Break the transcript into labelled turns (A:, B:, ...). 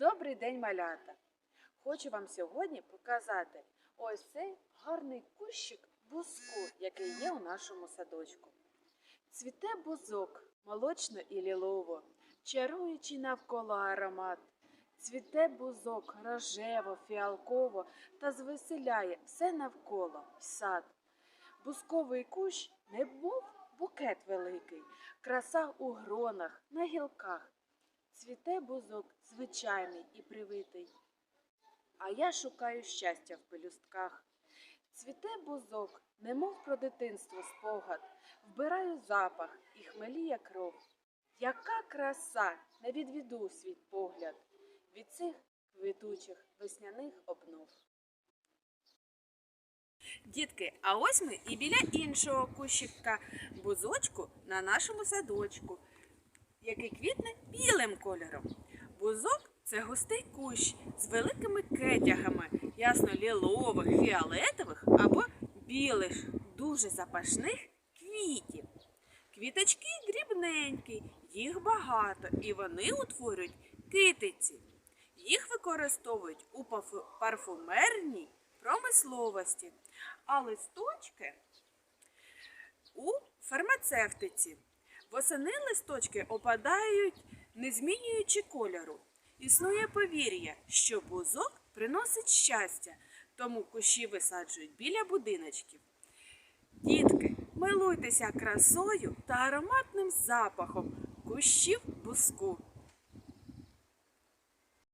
A: Добрий день, малята! Хочу вам сьогодні показати ось цей гарний кущик бузку, який є у нашому садочку. Цвіте бузок молочно і лілово, чаруючи навколо аромат. Цвіте бузок рожево, фіалково та звеселяє все навколо сад. Бузковий кущ немов букет великий, краса у гронах, на гілках. Цвіте бузок звичайний і привитий. А я шукаю щастя в пелюстках. Цвіте бузок, немов про дитинство спогад, вбираю запах і хмеліє кров. Яка краса не відведу свій погляд від цих квітучих весняних обнов. Дітки, а ось ми і біля іншого кущика бузочку на нашому садочку який квітне білим кольором. Бузок це густий кущ з великими кетягами ясно-лілових, фіолетових або білих, дуже запашних квітів. Квіточки дрібненькі, їх багато, і вони утворюють китиці. Їх використовують у парфумерній промисловості, а листочки у фармацевтиці. Восени листочки опадають, не змінюючи кольору. Існує повір'я, що бузок приносить щастя, тому кущі висаджують біля будиночків. Дітки, милуйтеся красою та ароматним запахом кущів бузку.